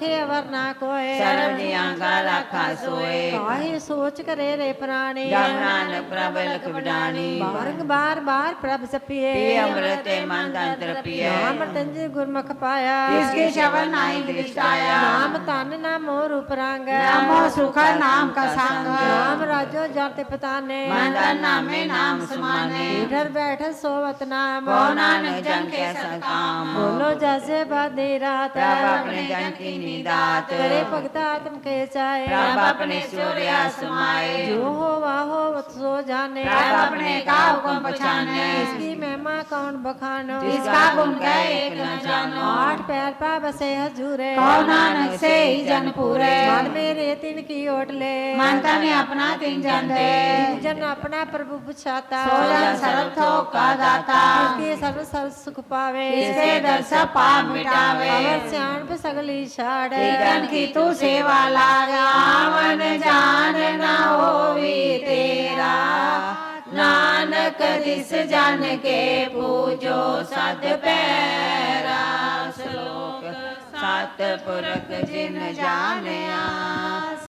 राखे अवर ना कोए। शरण का राखा सोए। काहे सोच करे रे प्राणी। जब नानक प्रभ लख बडानी बारंग बार बार प्रभ सपिए अमृत मन तंत्र पिए। नाम तंज गुरमुख पाया। इसके शवन नाही दृष्टाया नाम तन ना मोर उपरांग नाम सुख नाम का संग। नाम राजो जाते पताने। मन तन नामे नाम समाने। इधर बैठ सोवत नाम। नानक जन के सकाम बोलो जसे बदी रात। अपने जन की निदात करे जाए। राम अपने सूर्या जो हो सो जाने। राम अपने काव को पहचाने इसकी महिमा कौन बखानो? इसका गुण एक न जानो। आठ पैर पा बसे हजूरे नानक से ही जन पूरे। मन मेरे तिन की ओट ले। मानता ने अपना तिन दे। जन अपना प्रभु पूछाता। सो जन सर्व सर्व सर्व सुख पावे इसके दर सब पाप मिटावे। अवर सियाण पे सगली छाड़ जन की तू सेवा लागा आवन जान न होवी तेरा। नानक दिस जान के पूजो सद पैरा। श्लोक सत पुरख जिन जानिया